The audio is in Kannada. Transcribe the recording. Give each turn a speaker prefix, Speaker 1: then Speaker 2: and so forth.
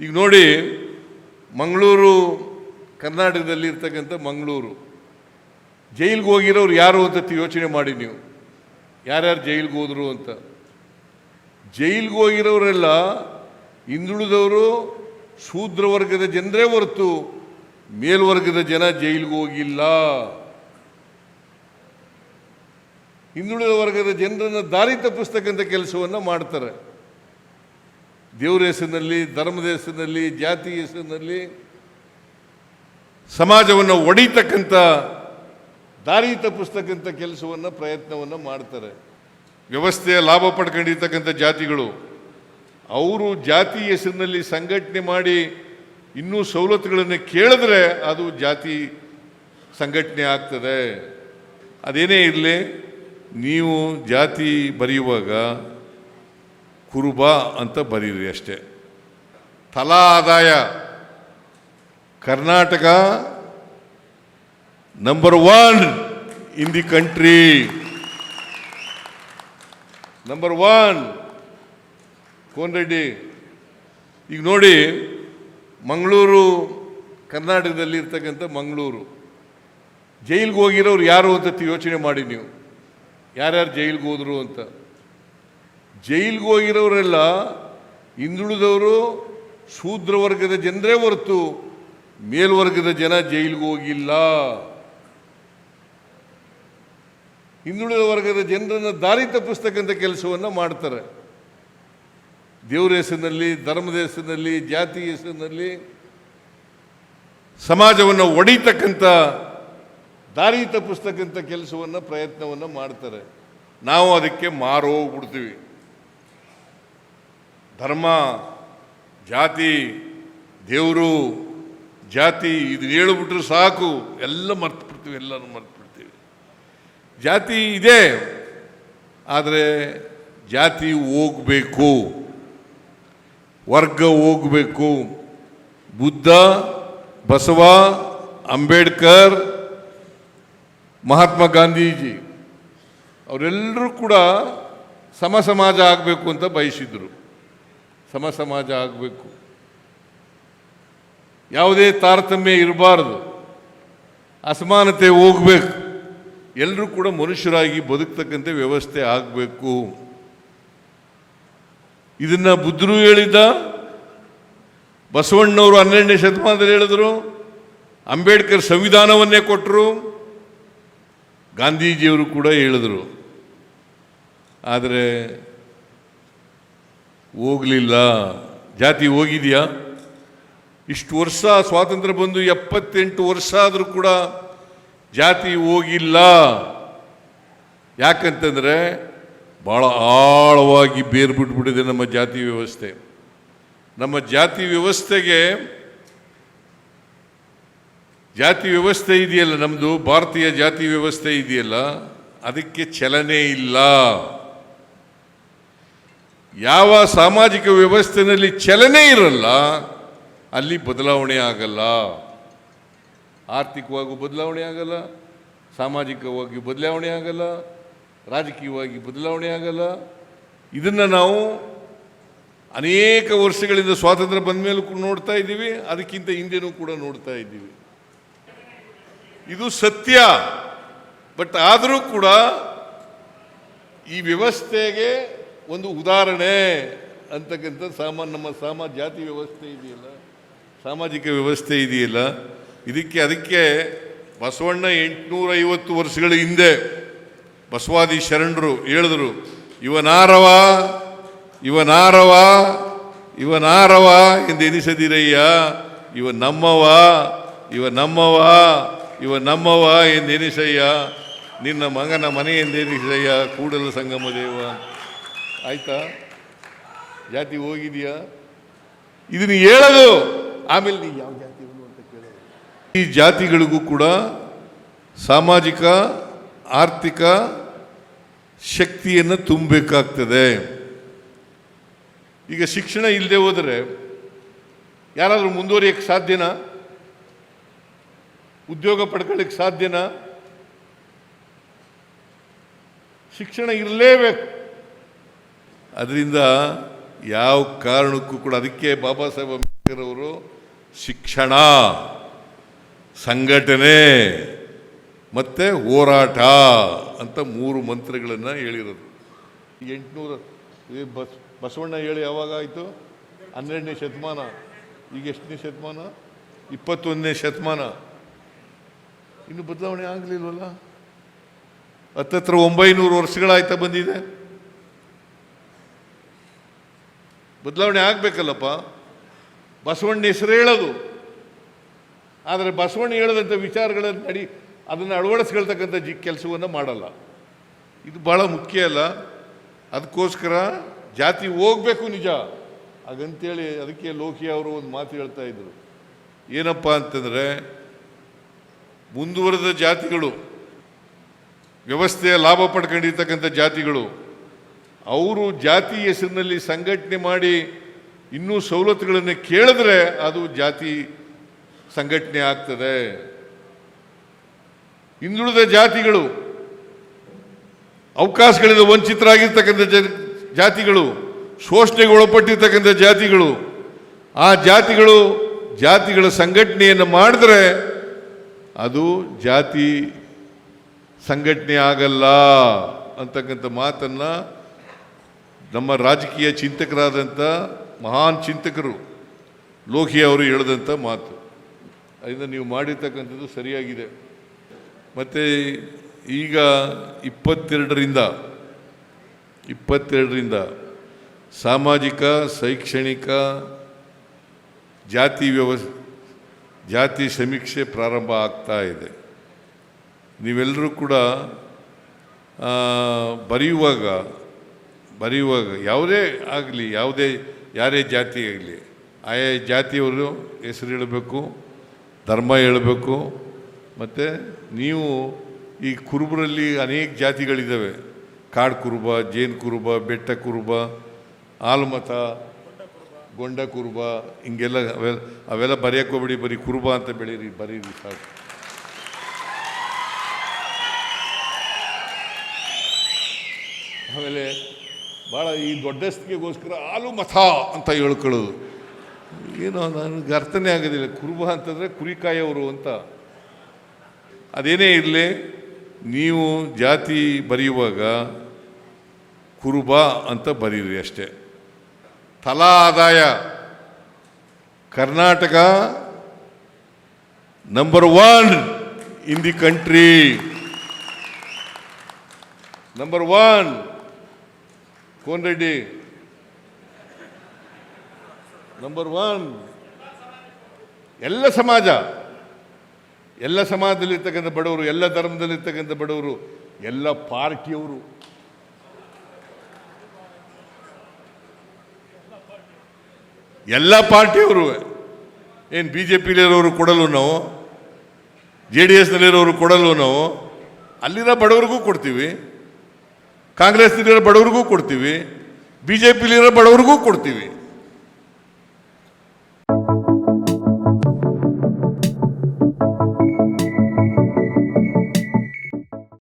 Speaker 1: ಈಗ ನೋಡಿ, ಮಂಗಳೂರು, ಕರ್ನಾಟಕದಲ್ಲಿ ಇರ್ತಕ್ಕಂಥ ಮಂಗಳೂರು. ಜೈಲಿಗೆ ಹೋಗಿರೋರು ಯಾರು ಅಂತ ಯೋಚನೆ ಮಾಡಿ ನೀವು. ಯಾರ್ಯಾರು ಜೈಲಿಗೆ ಹೋದರು ಅಂತ. ಜೈಲಿಗೆ ಹೋಗಿರೋರೆಲ್ಲ ಹಿಂದುಳಿದವರು ಶೂದ್ರ ವರ್ಗದ ಜನರೇ ಹೊರತು ಮೇಲ್ವರ್ಗದ ಜನ ಜೈಲಿಗೆ ಹೋಗಿಲ್ಲ. ಹಿಂದುಳಿದ ವರ್ಗದ ಜನರನ್ನು ದಾರಿ ತಪ್ಪಿಸ್ತಕ್ಕಂಥ ಕೆಲಸವನ್ನು ಮಾಡ್ತಾರೆ. ದೇವರ ಹೆಸರಿನಲ್ಲಿ, ಧರ್ಮದ ಹೆಸರಿನಲ್ಲಿ, ಜಾತಿ ಹೆಸರಿನಲ್ಲಿ ಸಮಾಜವನ್ನು ಒಡಿತಕ್ಕಂಥ ದಾರಿ ತಪ್ಪಿಸ್ತಕ್ಕಂಥ ಕೆಲಸವನ್ನು, ಪ್ರಯತ್ನವನ್ನು ಮಾಡ್ತಾರೆ. ವ್ಯವಸ್ಥೆಯ ಲಾಭ ಪಡ್ಕೊಂಡಿರ್ತಕ್ಕಂಥ ಜಾತಿಗಳು. ಅವರು ಜಾತಿ ಹೆಸರಿನಲ್ಲಿ ಸಂಘಟನೆ ಮಾಡಿ ಇನ್ನೂ ಸವಲತ್ತುಗಳನ್ನು ಕೇಳಿದ್ರೆ ಅದು ಜಾತಿ ಸಂಘಟನೆ ಆಗ್ತದೆ. ಅದೇನೇ ಇರಲಿ, ನೀವು ಜಾತಿ ಬರೆಯುವಾಗ ಕುರುಬ ಅಂತ ಬರೀರಿ ಅಷ್ಟೇ. ತಲಾ ಆದಾಯ Karnataka number one in the country number one cone Reddy? ಈಗ ನೋಡಿ, ಮಂಗಳೂರು, ಕರ್ನಾಟಕದಲ್ಲಿ ಇರ್ತಕ್ಕಂಥ ಮಂಗಳೂರು. ಜೈಲಿಗೆ ಹೋಗಿರೋರು ಯಾರು ಅಂತ ಯೋಚನೆ ಮಾಡಿ ನೀವು. ಯಾರ್ಯಾರು ಜೈಲಿಗೆ ಹೋದರು ಅಂತ. ಜೈಲಿಗೆ ಹೋಗಿರೋರೆಲ್ಲ ಹಿಂದುಳಿದವರು ಶೂದ್ರ ವರ್ಗದ ಜನರೇ ಹೊರತು ಮೇಲ್ವರ್ಗದ ಜನ ಜೈಲಿಗೆ ಹೋಗಿಲ್ಲ. ಹಿಂದುಳಿದ ವರ್ಗದ ಜನರನ್ನು ದಾರಿ ತಪ್ಪಿಸ್ತಕ್ಕಂಥ ಕೆಲಸವನ್ನು ಮಾಡ್ತಾರೆ. ದೇವರ ಹೆಸರಿನಲ್ಲಿ, ಧರ್ಮದ ಹೆಸರಿನಲ್ಲಿ, ಜಾತಿ ಹೆಸರಿನಲ್ಲಿ ಸಮಾಜವನ್ನು ಒಡಿತಕ್ಕಂಥ ದಾರಿ ತಪ್ಪಿಸ್ತಕ್ಕಂಥ ಕೆಲಸವನ್ನು, ಪ್ರಯತ್ನವನ್ನು ಮಾಡ್ತಾರೆ. ನಾವು ಅದಕ್ಕೆ ಮಾರು ಹೋಗ್ಬಿಡ್ತೀವಿ. ಧರ್ಮ, ಜಾತಿ, ದೇವರು, ಜಾತಿ, ಇದು ಹೇಳ್ಬಿಟ್ರೆ ಸಾಕು. ಎಲ್ಲ ಮರ್ತು ಬಿಡ್ತೀವಿ ಎಲ್ಲರೂ ಮರ್ತು ಬಿಡ್ತೀವಿ ಜಾತಿ ಇದೆ, ಆದರೆ ಜಾತಿ ಹೋಗಬೇಕು. ವರ್ಗ ಹೋಗಬೇಕು. ಬುದ್ಧ, ಬಸವ, ಅಂಬೇಡ್ಕರ್, ಮಹಾತ್ಮ ಗಾಂಧೀಜಿ, ಅವರೆಲ್ಲರೂ ಕೂಡ ಸಮ ಸಮಾಜ ಆಗಬೇಕು ಅಂತ ಬಯಸಿದ್ರು. ಸಮ ಸಮಾಜ ಆಗಬೇಕು. ಯಾವುದೇ ತಾರತಮ್ಯ ಇರಬಾರ್ದು. ಅಸಮಾನತೆ ಹೋಗ್ಬೇಕು. ಎಲ್ಲರೂ ಕೂಡ ಮನುಷ್ಯರಾಗಿ ಬದುಕ್ತಕ್ಕಂಥ ವ್ಯವಸ್ಥೆ ಆಗಬೇಕು. ಇದನ್ನು ಬುದ್ಧರು ಹೇಳಿದ್ದ? ಬಸವಣ್ಣವರು ಹನ್ನೆರಡನೇ ಶತಮಾನದಲ್ಲಿ ಹೇಳಿದ್ರು? ಅಂಬೇಡ್ಕರ್ ಸಂವಿಧಾನವನ್ನೇ ಕೊಟ್ಟರು ಗಾಂಧೀಜಿಯವರು ಕೂಡ ಹೇಳಿದರು. ಆದರೆ ಹೋಗಲಿಲ್ಲ. ಜಾತಿ ಹೋಗಿದೆಯಾ? ಇಷ್ಟು ವರ್ಷ ಸ್ವಾತಂತ್ರ್ಯ ಬಂದು ಎಪ್ಪತ್ತೆಂಟು ವರ್ಷ ಆದರೂ ಕೂಡ ಜಾತಿ ಹೋಗಿಲ್ಲ. ಯಾಕಂತಂದರೆ ಭಾಳ ಆಳವಾಗಿ ಬೇರು ಬಿಟ್ಬಿಟ್ಟಿದೆ ನಮ್ಮ ಜಾತಿ ವ್ಯವಸ್ಥೆ. ನಮ್ಮ ಜಾತಿ ವ್ಯವಸ್ಥೆಗೆ ಜಾತಿ ವ್ಯವಸ್ಥೆ ಇದೆಯಲ್ಲ ನಮ್ಮದು ಭಾರತೀಯ ಜಾತಿ ವ್ಯವಸ್ಥೆ ಇದೆಯಲ್ಲ, ಅದಕ್ಕೆ ಚಲನೆ ಇಲ್ಲ. ಯಾವ ಸಾಮಾಜಿಕ ವ್ಯವಸ್ಥೆಯಲ್ಲಿ ಚಲನೆ ಇರಲ್ಲ, ಅಲ್ಲಿ ಬದಲಾವಣೆ ಆಗಲ್ಲ. ಆರ್ಥಿಕವಾಗೂ ಬದಲಾವಣೆ ಆಗಲ್ಲ, ಸಾಮಾಜಿಕವಾಗಿ ಬದಲಾವಣೆ ಆಗಲ್ಲ, ರಾಜಕೀಯವಾಗಿ ಬದಲಾವಣೆ ಆಗಲ್ಲ. ಇದನ್ನು ನಾವು ಅನೇಕ ವರ್ಷಗಳಿಂದ ಸ್ವಾತಂತ್ರ್ಯ ಬಂದ ಮೇಲೂ ಕೂಡ ನೋಡ್ತಾ ಇದ್ದೀವಿ, ಅದಕ್ಕಿಂತ ಹಿಂದೆನೂ ಕೂಡ ನೋಡ್ತಾ ಇದ್ದೀವಿ. ಇದು ಸತ್ಯ. ಬಟ್ ಆದರೂ ಕೂಡ ಈ ವ್ಯವಸ್ಥೆಗೆ ಒಂದು ಉದಾಹರಣೆ ಅಂತಕ್ಕಂಥ ಸಾಮಾನ್ಯ, ನಮ್ಮ ಸಾಮ, ಜಾತಿ ವ್ಯವಸ್ಥೆ ಇದೆಯಲ್ಲ? ಸಾಮಾಜಿಕ ವ್ಯವಸ್ಥೆ ಇದೆಯಲ್ಲ? ಇದಕ್ಕೆ, ಅದಕ್ಕೆ ಬಸವಣ್ಣ ಎಂಟುನೂರ ಐವತ್ತು ವರ್ಷಗಳ ಹಿಂದೆ ಬಸವಾದಿ ಶರಣರು ಹೇಳಿದ್ರು, ಇವನಾರವ ಇವನಾರವ ಇವನಾರವ ಎಂದು ಎನಿಸದಿರಯ್ಯ ಇವ ನಮ್ಮವ ಇವ ನಮ್ಮವ ಇವ ನಮ್ಮವ ಎಂದೆನಿಸಯ್ಯ ನಿನ್ನ ಮಗನ ಮನೆ ಎಂದೆನಿಸಯ್ಯ ಕೂಡಲ ಸಂಗಮ ದೇವ ಆಯ್ತಾ? ಜಾತಿ ಹೋಗಿದೆಯಾ? ಇದನ್ನು ಹೇಳೋದು. ಆಮೇಲೆ ನೀ ಯಾವ ಜಾತಿ ಅಂತ ಕೇಳೋದು. ಈ ಜಾತಿಗಳಿಗೂ ಕೂಡ ಸಾಮಾಜಿಕ, ಆರ್ಥಿಕ ಶಕ್ತಿಯನ್ನು ತುಂಬಬೇಕಾಗ್ತದೆ. ಈಗ ಶಿಕ್ಷಣ ಇಲ್ಲದೆ ಹೋದರೆ ಯಾರಾದರೂ ಮುಂದುವರಿಯಕ್ಕೆ ಸಾಧ್ಯನಾ? ಉದ್ಯೋಗ ಪಡ್ಕೊಳ್ಳಿಕ್ಕೆ ಸಾಧ್ಯನಾ? ಶಿಕ್ಷಣ ಇರಲೇಬೇಕು. ಅದರಿಂದ ಯಾವ ಕಾರಣಕ್ಕೂ ಕೂಡ ಅದಕ್ಕೆ ಬಾಬಾ ಸಾಹೇಬ್ ಅಂಬೇಡ್ಕರ್ ಅವರು ಶಿಕ್ಷಣ, ಸಂಘಟನೆ ಮತ್ತು ಹೋರಾಟ ಅಂತ ಮೂರು ಮಂತ್ರಗಳನ್ನು ಹೇಳಿರೋದು. ಎಂಟುನೂರ ಬಸ್, ಬಸವಣ್ಣ ಹೇಳಿ ಯಾವಾಗ ಆಯಿತು? ಹನ್ನೆರಡನೇ ಶತಮಾನ. ಈಗ ಎಷ್ಟನೇ ಶತಮಾನ? ಇಪ್ಪತ್ತೊಂದನೇ ಶತಮಾನ. ಇನ್ನು ಬದಲಾವಣೆ ಆಗಲಿಲ್ವಲ್ಲ? ಹತ್ತತ್ರ ಒಂಬೈನೂರು ವರ್ಷಗಳಾಯ್ತಾ ಬಂದಿದೆ. ಬದಲಾವಣೆ ಆಗಬೇಕಲ್ಲಪ್ಪ. ಬಸವಣ್ಣ ಹೆಸರು ಹೇಳೋದು. ಆದರೆ ಬಸವಣ್ಣ ಹೇಳದಂಥ ವಿಚಾರಗಳನ್ನು ನಡಿ ಅದನ್ನು ಅಳವಡಿಸ್ಕೊಳ್ತಕ್ಕಂಥ ಜಿ ಕೆಲಸವನ್ನು ಮಾಡಲ್ಲ. ಇದು ಭಾಳ ಮುಖ್ಯ ಅಲ್ಲ. ಅದಕ್ಕೋಸ್ಕರ ಜಾತಿ ಹೋಗಬೇಕು ನಿಜ. ಹಾಗಂತೇಳಿ ಅದಕ್ಕೆ ಲೋಕಿ ಅವರು ಒಂದು ಮಾತು ಹೇಳ್ತಾ ಇದ್ರು. ಏನಪ್ಪ ಅಂತಂದರೆ ಮುಂದುವರೆದ ಜಾತಿಗಳು, ವ್ಯವಸ್ಥೆಯ ಲಾಭ ಪಡ್ಕೊಂಡಿರ್ತಕ್ಕಂಥ ಜಾತಿಗಳು ಅವರು ಜಾತಿ ಹೆಸರಿನಲ್ಲಿ ಸಂಘಟನೆ ಮಾಡಿ ಇನ್ನೂ ಸವಲತ್ತುಗಳನ್ನು ಕೇಳಿದ್ರೆ ಅದು ಜಾತಿ ಸಂಘಟನೆ ಆಗ್ತದೆ. ಹಿಂದುಳಿದ ಜಾತಿಗಳು, ಅವಕಾಶಗಳಿಂದ ವಂಚಿತರಾಗಿರ್ತಕ್ಕಂಥ ಜಾತಿಗಳು ಶೋಷಣೆಗೆ ಒಳಪಟ್ಟಿರ್ತಕ್ಕಂಥ ಜಾತಿಗಳು, ಆ ಜಾತಿಗಳು ಜಾತಿಗಳ ಸಂಘಟನೆಯನ್ನು ಮಾಡಿದ್ರೆ ಅದು ಜಾತಿ ಸಂಘಟನೆ ಆಗಲ್ಲ ಅಂತಕ್ಕಂಥ ಮಾತನ್ನು ನಮ್ಮ ರಾಜಕೀಯ ಚಿಂತಕರಾದಂಥ ಮಹಾನ್ ಚಿಂತಕರು ಲೋಹಿ ಅವರು ಹೇಳಿದಂಥ ಮಾತು. ಅದರಿಂದ ನೀವು ಮಾಡಿರ್ತಕ್ಕಂಥದ್ದು ಸರಿಯಾಗಿದೆ. ಮತ್ತು ಈಗ ಇಪ್ಪತ್ತೆರಡರಿಂದ ಇಪ್ಪತ್ತೆರಡರಿಂದ ಸಾಮಾಜಿಕ, ಶೈಕ್ಷಣಿಕ, ಜಾತಿ ವ್ಯವ ಜಾತಿ ಸಮೀಕ್ಷೆ ಪ್ರಾರಂಭ ಆಗ್ತಾ ಇದೆ. ನೀವೆಲ್ಲರೂ ಕೂಡ ಬರೆಯುವಾಗ ಬರೆಯುವಾಗ ಯಾವುದೇ ಆಗಲಿ, ಯಾವುದೇ, ಯಾರೇ ಜಾತಿ ಆಗಲಿ, ಆಯಾ ಜಾತಿಯವರು ಹೆಸರು ಹೇಳಬೇಕು, ಧರ್ಮ ಹೇಳಬೇಕು, ಮತ್ತು ನೀವು ಈ ಕುರುಬರಲ್ಲಿ ಅನೇಕ ಜಾತಿಗಳಿದ್ದಾವೆ. ಕಾಡು ಕುರುಬ, ಜೇನು ಕುರುಬ, ಬೆಟ್ಟ ಕುರುಬ, ಆಲ್ಮತ, ಗೊಂಡ ಕುರುಬ, ಹಿಂಗೆಲ್ಲ ಅವೆಲ್ಲ ಅವೆಲ್ಲ ಬರೆಯೋಕೋಬೇಡಿ ಬರೀ ಕುರುಬ ಅಂತ ಬೆಳೀರಿ, ಬರೀರಿ ಸಾಕು. ಆಮೇಲೆ ಭಾಳ ಈ ದೊಡ್ಡಸ್ತಿಗೆಗೋಸ್ಕರ ಹಾಲು ಮಥ ಅಂತ ಹೇಳ್ಕೊಳ್ಳೋದು. ಏನೋ ನನಗೆ ಅರ್ಥನೇ ಆಗೋದಿಲ್ಲ. ಕುರುಬ ಅಂತಂದರೆ ಕುರಿಕಾಯವರು ಅಂತ. ಅದೇನೇ ಇರಲಿ, ನೀವು ಜಾತಿ ಬರೆಯುವಾಗ ಕುರುಬ ಅಂತ ಬರೀರಿ ಅಷ್ಟೇ. ತಲಾ ಆದಾಯ. Karnataka number one in the country number one cone Reddy number one ಎಲ್ಲ ಸಮಾಜ. ಎಲ್ಲ ಸಮಾಜದಲ್ಲಿರ್ತಕ್ಕಂಥ ಬಡವರು, ಎಲ್ಲ ಧರ್ಮದಲ್ಲಿರ್ತಕ್ಕಂಥ ಬಡವರು, ಎಲ್ಲ ಪಾರ್ಟಿಯವರು. ಎಲ್ಲ ಪಾರ್ಟಿಯವರು. ಏನು ಬಿ ಜೆ ಪಿಲಿರೋರು ಕೊಡಲು ನಾವು? ಜೆ ಡಿ ಎಸ್ನಲ್ಲಿರೋರು ಕೊಡಲು ನಾವು? ಅಲ್ಲಿರೋ ಬಡವರಿಗೂ ಕೊಡ್ತೀವಿ. ಕಾಂಗ್ರೆಸ್ನಲ್ಲಿರೋ ಬಡವ್ರಿಗೂ ಕೊಡ್ತೀವಿ ಬಿ ಜೆ ಪಿಲಿರೋ ಬಡವ್ರಿಗೂ ಕೊಡ್ತೀವಿ.